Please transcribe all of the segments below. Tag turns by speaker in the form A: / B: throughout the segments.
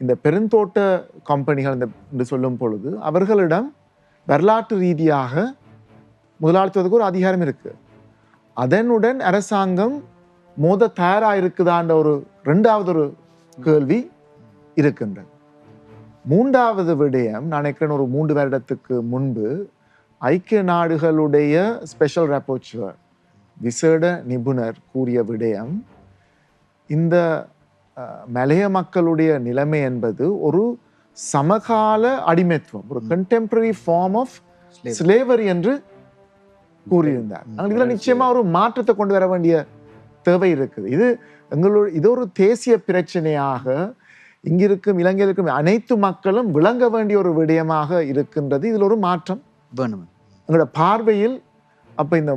A: இந்த பெருந்தோட்ட கம்பெனிகள் இந்த என்று சொல்லும் பொழுது அவர்களிடம் வரலாற்று ரீதியாக முதலாளித்துவத்துக்கு ஒரு அதிகாரம் இருக்குது அதனுடன் அரசாங்கம் மோத தயாராக இருக்குதான்ற ஒரு ரெண்டாவது ஒரு கேள்வி இருக்கின்றது. மூன்றாவது விடயம் நான் நினைக்கிறேன் ஒரு மூன்று வருடத்துக்கு முன்பு ஐக்கிய நாடுகளுடைய ஸ்பெஷல் ரெப்போச்சுவர் விசேட நிபுணர் கூறிய விடயம் இந்த மலைய மக்களுடைய நிலைமை என்பது ஒரு சமகால அடிமைத்துவம் ஒரு கண்டெம்பரரி ஃபார்ம் ஆஃப் ஸ்லேவரி என்று கூறியிருந்தார். இதுல நிச்சயமா ஒரு மாற்றத்தை கொண்டு வர வேண்டிய தேவை இருக்குது. இது எங்களோட இது ஒரு தேசிய பிரச்சனையாக இங்கிருக்கும் இலங்கையில் இருக்கும் அனைத்து மக்களும் விளங்க வேண்டிய ஒரு விடயமாக இருக்கின்றது. இதில் ஒரு மாற்றம்.
B: வேணும்
A: எங்களோட பார்வையில் அப்ப இந்த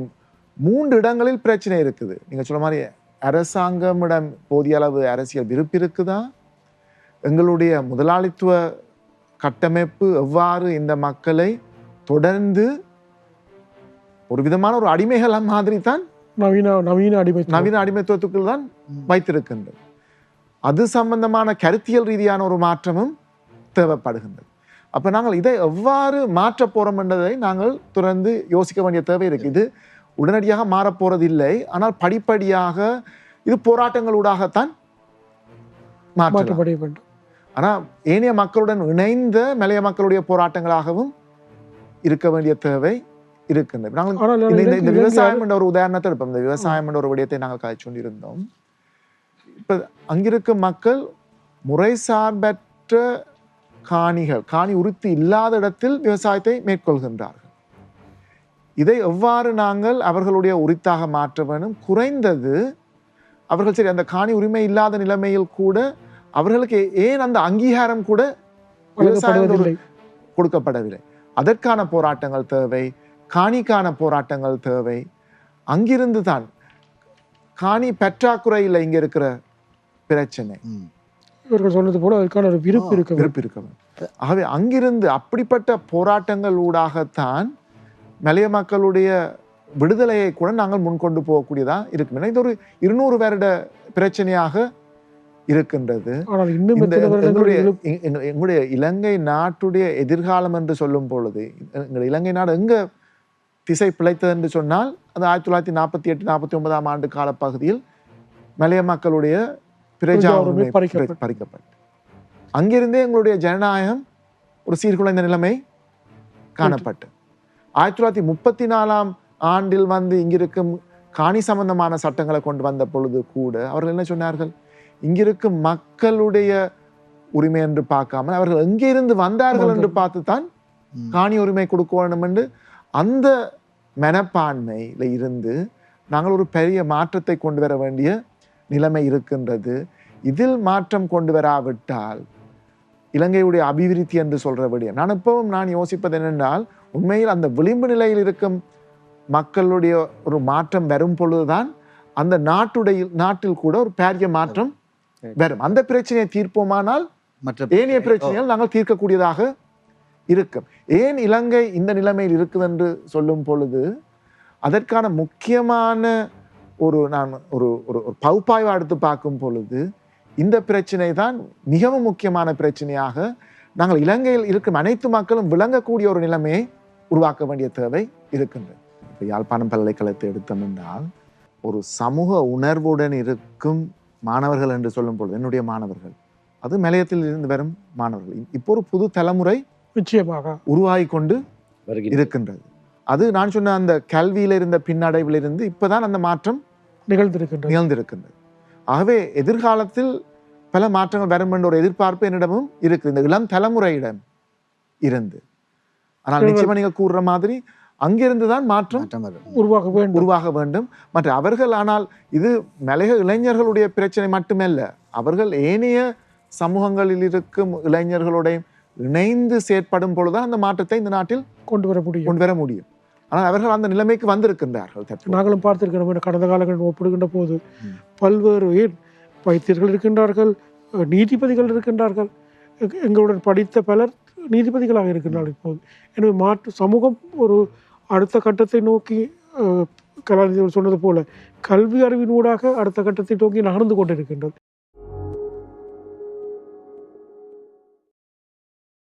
A: மூன்று இடங்களில் பிரச்சனை இருக்குது. நீங்க சொல்ல மாதிரி அரசாங்கமிடம் போதிய அளவு அரசியல் விருப்பு இருக்குதா? எங்களுடைய முதலாளித்துவ கட்டமைப்பு எவ்வாறு இந்த மக்களை தொடர்ந்து ஒரு விதமான ஒரு அடிமைகள் மாதிரி தான்
C: நவீன நவீன அடிமை
A: நவீன அடிமைத்துவத்துக்குள் தான். வைத்திருக்கின்றது. அது சம்பந்தமான கருத்தியல் ரீதியான ஒரு மாற்றமும் தேவைப்படுகின்றது. அப்ப நாங்கள் இதை எவ்வாறு மாற்ற போறோம் என்பதை நாங்கள் தொடர்ந்து யோசிக்க வேண்டிய தேவை இருக்கு. இது உடனடியாக மாறப்போறது இல்லை ஆனால் படிப்படியாக இது போராட்டங்களூடாகத்தான் மாற்றலாம்.
C: மாற்றப்பட வேண்டும்.
A: ஆனா ஏனைய மக்களுடன் இணைந்த மலைய மக்களுடைய போராட்டங்களாகவும் இருக்க வேண்டிய தேவை இருக்கின்றது. நாங்கள்
C: ஆனால்
A: இந்த- விவசாயம் என்ற ஒரு உதாரணத்தை எடுப்போம். இந்த விவசாயம் என்ற ஒரு விடயத்தை நாங்கள் காய்ச்சி கொண்டிருந்தோம். இப்ப அங்கிருக்கும் மக்கள் முறை சார்பற்ற காணிகள் காணி உறுதி இல்லாத இடத்தில் விவசாயத்தை மேற்கொள்கின்றார்கள். இதை எவ்வாறு நாங்கள் அவர்களுடைய உரித்தாக மாற்ற வேண்டும் குறைந்தது அவர்கள் சரி அந்த காணி உரிமை இல்லாத நிலைமையில் கூட அவர்களுக்கு ஏன் அந்த அங்கீகாரம் கூட கொடுக்கப்படவில்லை? அதற்கான போராட்டங்கள் தேவை காணிக்கான போராட்டங்கள் தேவை. அங்கிருந்து தான் காணி பற்றாக்குறையில் இங்க இருக்கிற பிரச்சனை.
C: இவர்கள் சொன்னது போல அதற்கான ஒரு விருப்பு இருக்க.
A: விருப்பு இருக்க வேண்டும். ஆகவே அங்கிருந்து அப்படிப்பட்ட போராட்டங்கள் ஊடாகத்தான் மலைய மக்களுடைய விடுதலையை கூட நாங்கள் முன்கொண்டு போகக்கூடியதா இருக்கும் இது ஒரு இருநூறு வருட பிரச்சனையாக இருக்கின்றது. எங்களுடைய இலங்கை நாட்டுடைய எதிர்காலம் என்று சொல்லும் பொழுது எங்கள் இலங்கை நாடு எங்க திசை பிழைத்தது என்று சொன்னால் அது ஆயிரத்தி தொள்ளாயிரத்தி நாற்பத்தி எட்டு நாற்பத்தி ஒன்பதாம் ஆண்டு காலப்பகுதியில் மலைய மக்களுடைய பிரஜா
C: பறிக்கப்பட்டு
A: அங்கிருந்தே எங்களுடைய ஜனநாயகம் ஒரு சீர்குலைந்த நிலைமை காணப்பட்டு. ஆயிரத்தி தொள்ளாயிரத்தி முப்பத்தி நாலாம் ஆண்டில் வந்து இங்கிருக்கும் காணி சம்பந்தமான சட்டங்களை கொண்டு வந்த பொழுது கூட அவர்கள் என்ன சொன்னார்கள்? இங்கிருக்கும் மக்களுடைய உரிமை என்று பார்க்காமல் அவர்கள் எங்கிருந்து வந்தார்கள் என்று பார்த்து தான். காணி உரிமை கொடுக்க வேண்டும் என்று அந்த மனப்பான்மையில இருந்து நாங்கள் ஒரு பெரிய மாற்றத்தை கொண்டு வர வேண்டிய நிலைமை இருக்கின்றது. இதில் மாற்றம் கொண்டு வராவிட்டால் இலங்கையுடைய அபிவிருத்தி என்று விடயம் நான் இப்பவும் நான் யோசிப்பது என்னென்றால் உண்மையில் அந்த விளிம்பு நிலையில் இருக்கும் மக்களுடைய ஒரு மாற்றம் வரும் பொழுதுதான் அந்த நாட்டுடைய நாட்டில் கூட ஒரு பெரிய மாற்றம் வரும். அந்த பிரச்சனையை தீர்ப்போமானால்
B: மற்ற
A: ஏனைய பிரச்சனைகள் நாங்கள் தீர்க்கக்கூடியதாக இருக்கும். ஏன் இலங்கை இந்த நிலைமையில் இருக்குது என்று சொல்லும் பொழுது அதற்கான முக்கியமான ஒரு நான் ஒரு ஒரு பகுப்பாய்வு எடுத்து பார்க்கும் பொழுது இந்த பிரச்சனை தான் மிகவும் முக்கியமான பிரச்சனையாக நாங்கள் இலங்கையில் இருக்கும் அனைத்து மக்களும் விளங்கக்கூடிய ஒரு நிலைமையை உருவாக்க வேண்டிய தேவை இருக்கின்றது. இப்போ யாழ்ப்பாணம் பல்கலைக்கழகத்தை எடுத்தோம் என்றால் ஒரு சமூக உணர்வுடன் இருக்கும் மாணவர்கள் என்று சொல்லும் பொழுது என்னுடைய மாணவர்கள் அது மலையத்தில் இருந்து வரும் மாணவர்கள். இப்போ ஒரு புது தலைமுறை
C: நிச்சயமாக.
A: உருவாகி கொண்டு இருக்கின்றது. அது நான் சொன்ன அந்த கல்வியில இருந்த பின்னடைவில் இருந்து இப்பதான் அந்த மாற்றம்
C: நிகழ்ந்திருக்கின்றது.
A: நிகழ்ந்திருக்கின்றது. ஆகவே எதிர்காலத்தில் பல மாற்றங்கள் வரும் என்ற ஒரு எதிர்பார்ப்பு என்னிடமும் இருக்கு. இந்த இளம் தலைமுறையிடம் இருந்து. ஆனால் நிச்சயமா நீங்க கூறுற மாதிரி அங்கிருந்து தான் மாற்றம்
C: உருவாக வேண்டும்.
A: உருவாக வேண்டும். மற்ற அவர்கள் ஆனால் இது மலைய இளைஞர்களுடைய பிரச்சனை மட்டுமல்ல. அவர்கள் ஏனைய சமூகங்களில் இருக்கும் இளைஞர்களுடைய இணைந்து செயற்படும் பொழுதுதான் அந்த மாற்றத்தை இந்த நாட்டில்
C: கொண்டு வர முடியும்.
A: கொண்டு வர முடியும். ஆனால் அவர்கள் அந்த நிலைமைக்கு வந்திருக்கின்றார்கள்.
C: நாங்களும் பார்த்திருக்கிறோம் கடந்த காலங்களில் ஒப்பிடுகின்ற போது. பல்வேறு ஏன் வைத்தியர்கள் இருக்கின்றார்கள் நீதிபதிகள் இருக்கின்றார்கள் எங்க- எங்களுடன் படித்த பலர் நீதிபதிகளாக இருக்கின்றார்கள் இப்போது எனவே மாற்று சமூகம் ஒரு அடுத்த கட்டத்தை நோக்கி கலாநிதி சொன்னது போல கல்வி அறிவினூடாக அடுத்த கட்டத்தை நோக்கி நகர்ந்து கொண்டிருக்கின்றது